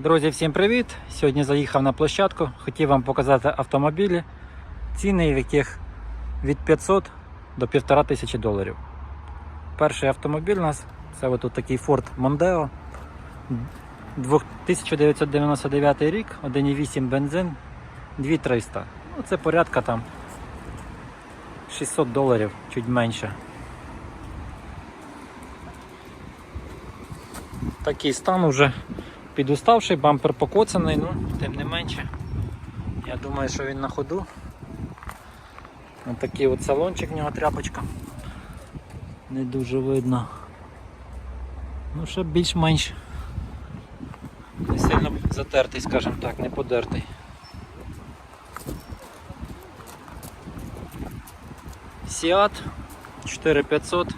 Друзі, всім привіт! Сьогодні заїхав на площадку. Хотів вам показати автомобілі, ціни яких від 500 до 1500 доларів. Перший автомобіль у нас це от тут такий Ford Mondeo. 1999 рік, 1,8 бензин, 2300. Ну, це порядка там 600 доларів, чуть менше. Такий стан уже підуставший, бампер покоцаний, ну, тим не менше. Я думаю, що він на ходу. Ось такий от салончик в нього тряпочка. Не дуже видно. Ну, ще більш-менш не сильно затертий, скажімо так, не подертий. Сіат 4500.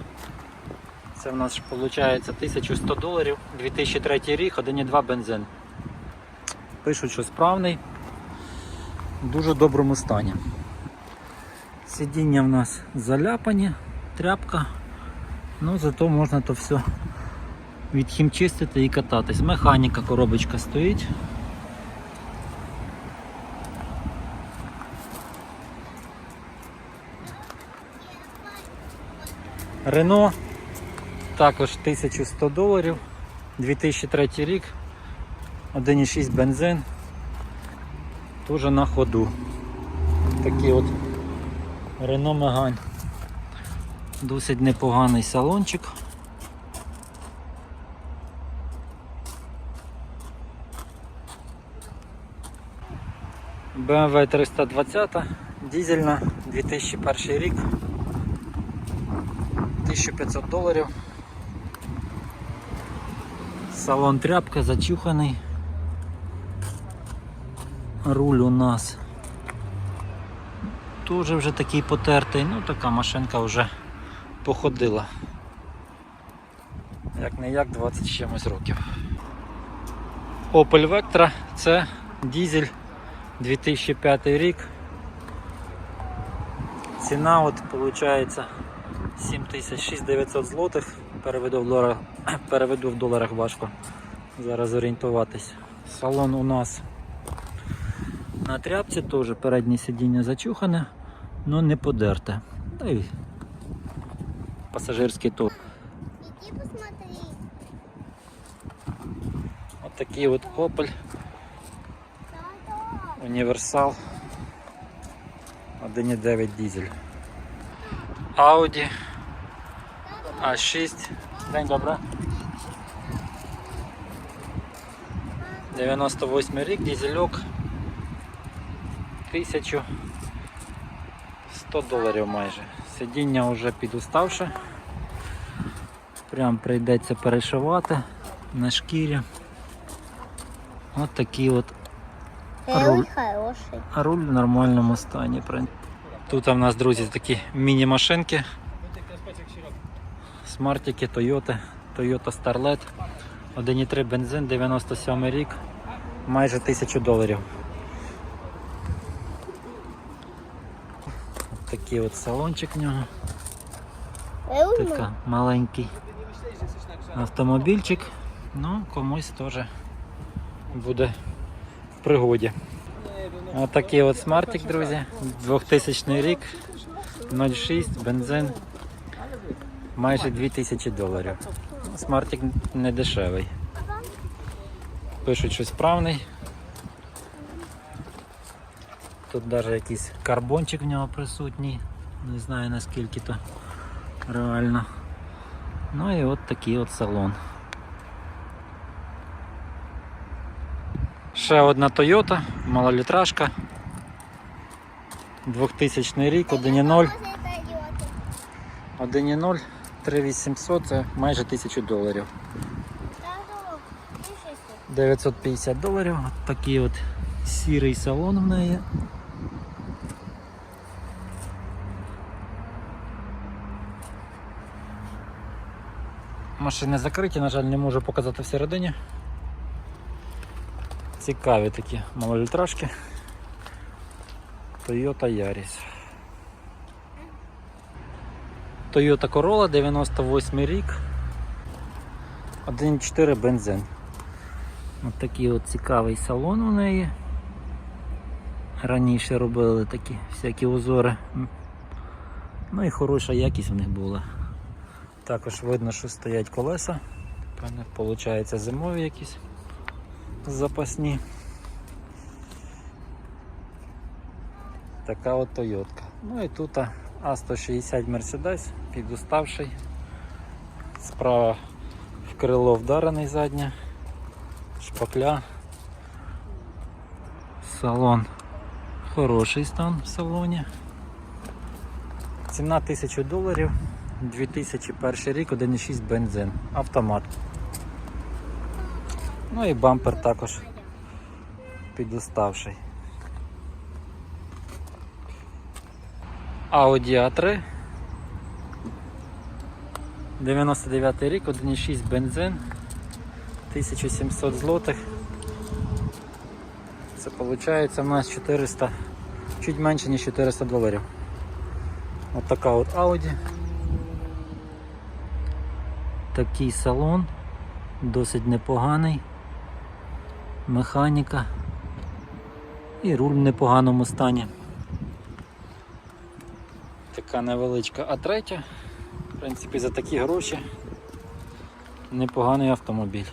Це в нас виходить 1100 доларів, 2003 рік, 1,2 бензин. Пишуть, що справний, в дуже доброму стані. Сидіння в нас заляпані, тряпка, ну зато можна то все відхімчистити і кататись. Механіка коробочка стоїть. Рено також 1100 доларів, 2003 рік, 1,6 бензин, теж на ходу. Такий от Renault Megane. Досить непоганий салончик. BMW 320, дизельна, 2001 рік, 1500 доларів. Салон тряпка зачуханий. Руль у нас теж вже такий потертий, ну така машинка вже походила. Як не як 20 з чимось років. Opel Vectra це дизель 2005 рік. Ціна от виходить 7600 злотих. Переведу в доларах, переведу в доларах важко зараз орієнтуватись. Салон у нас на тряпці теж переднє сидіння зачухане, але не подерте. Та й пасажирський тур. Посмотри. От такий от Opel Тато. Універсал 1,9 дизель. Audi A6. День добре. 98 рік, дизельок. 1100 доларів майже. Сидіння вже підуставше. Прям прийдеться перешивати на шкірі. От такий от Руль руль в нормальному стані. Тут у нас, друзі, такі міні-машинки. Смартики, Toyota, Toyota Starlet. 1,3 бензин, 97 рік, майже 1000 доларів. От такий от салончик в нього. Така маленький автомобільчик. Ну, комусь теж буде в пригоді. Отакий от смартик, друзі. 2000 рік, 0,6, бензин. Майже 2000 доларів. Смартик не дешевий. Пишуть, що справний. Тут навіть якийсь карбончик в нього присутній. Не знаю наскільки то реально. Ну і от такий от салон. Ще одна Toyota, малолітражка. 2000 рік, 1.0. 1.0, 3800, це майже 1000 доларів. 950 доларів. От такий от сірий салон в неї. Машини закриті, на жаль, не можу показати всередині. Цікаві такі малолітражки. Toyota Yaris. Toyota Corolla 98 рік. 1.4 бензин. От такий от цікавий салон у неї. Раніше робили такі всякі узори. Ну і хороша якість в них була. Також видно, що стоять колеса. Певне, Получається зимові якісь запасні. Така от Тойотка. Ну і тут А160 Mercedes, підуставший. Справа в крило вдарений заднє, шпакля. Салон. Хороший стан в салоні. Ціна 1000 доларів. 2001 рік, 1,6 бензин. Автомат. Ну і бампер також підуставший. Audi A3. 99 рік, 1,6 бензин. 1700 злотих. Це виходить у нас 400, чуть менше ніж 400 доларів. От така от Audi. Такий салон, досить непоганий. Механіка і руль в непоганому стані. Така невеличка А3. В принципі, за такі гроші непоганий автомобіль.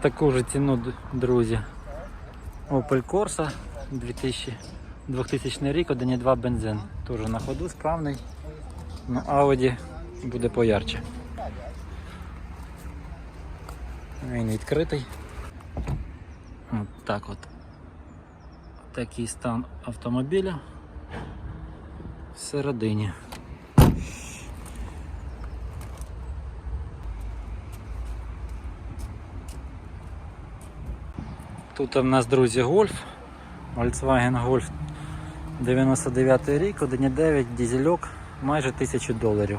Таку ж ціну, друзі. Opel Corsa 2000, 2000 рік, 1,2 бензин. Теж на ходу справний. На Audi буде поярче. Він відкритий. От так от. Такий стан автомобіля всередині. Тут в нас, друзі, гольф. Volkswagen Golf 99 рік, 1,9 дізельок, майже 1000 доларів.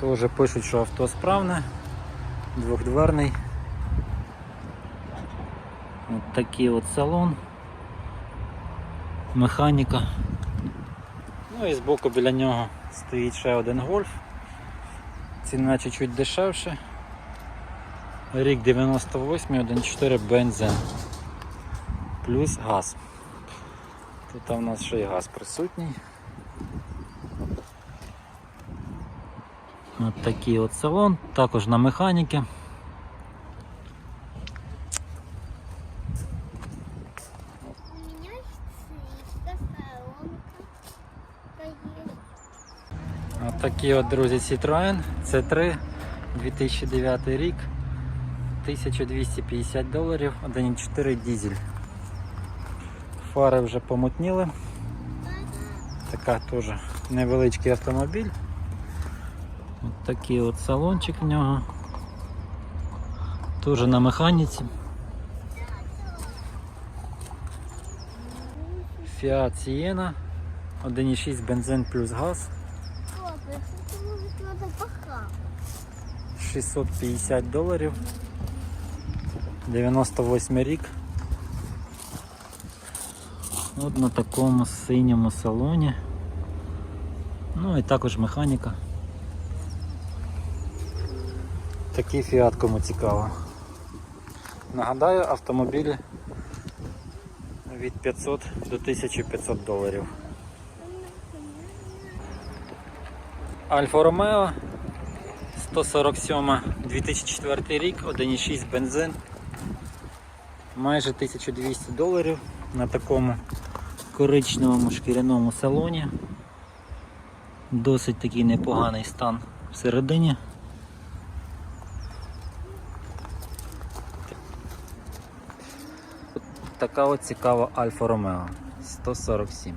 Теж пишуть, що авто справне, двохдверний. От такий от салон. Механіка. Ну і збоку біля нього стоїть ще один гольф. Ціна чуть-чуть дешевше. Рік 98, 1.4 бензин. Плюс газ. Тут у нас ще й газ присутній. От такий от салон, також на механіки. От такі от, друзі, Citroen C3 2009 рік. 1250 доларів, 1.4 дізель. Фари вже помутніли. Така теж невеличкий автомобіль. Такий от салончик в нього. Теж на механіці. Fiat Siena 1.6 бензин плюс газ. Папа, что может надо пока? 650 доларів. 98 рік. От на такому синьому салоні. Ну і також механіка. Такий фіат кому цікаво. Нагадаю, автомобілі від 500 до 1500 доларів. Альфа Ромео 147 2004 рік, 1,6 бензин. Майже 1200 доларів на такому коричневому шкіряному салоні. Досить такий непоганий стан всередині. Така от цікава Альфа Ромео 147.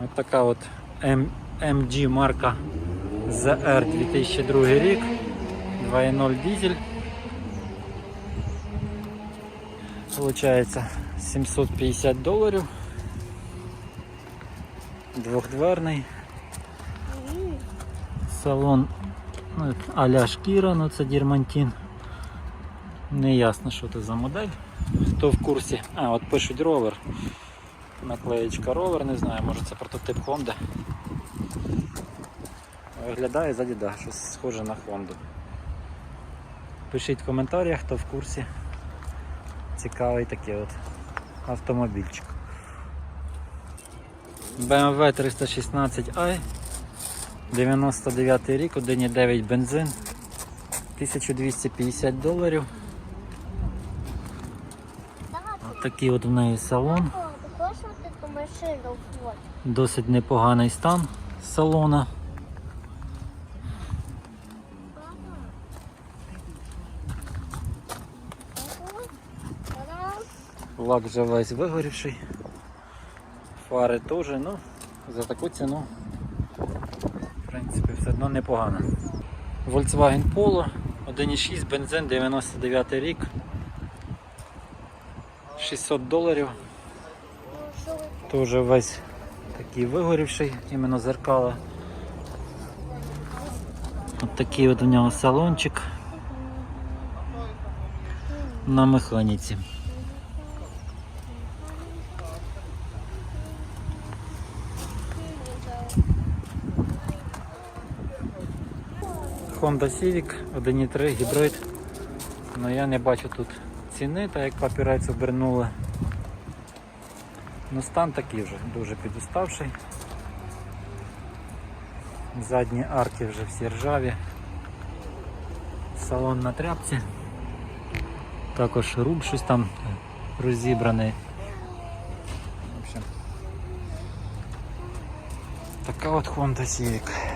Ось така от М- MG марка ZR 2002 рік. 2.0 дизель. Получається 750 доларів. Двохдверний. Салон ну, а-ля шкіра, ну це дірмантін. Не ясно, що це за модель. Хто в курсі? А, от пишуть ровер. Наклеєчка ровер, не знаю, може це прототип Honda. Виглядає ззаді, да, щось схоже на Honda. Пишіть в коментарях, хто в курсі. Цікавий такий от автомобільчик. BMW 316i 99 рік, 1,9 бензин, 1250 доларів. Тато, Такий от в неї салон. от? Досить непоганий стан салона. Лак вже весь вигорівший. Фари теж, ну, за таку ціну, в принципі, все одно непогано. Volkswagen Polo 1,6 бензин 99 рік. 600 доларів. Тоже весь такий вигорівший, іменно зеркала. От такий от у нього салончик на механіці. Honda Civic 1.3 гібрид. Ну я не бачу тут ціни, так як папірець обернули. Ну стан такий вже, дуже підуставший. Задні арки вже всі ржаві. Салон на тряпці. Також руль щось там розібраний. В общем, така от Honda Civic.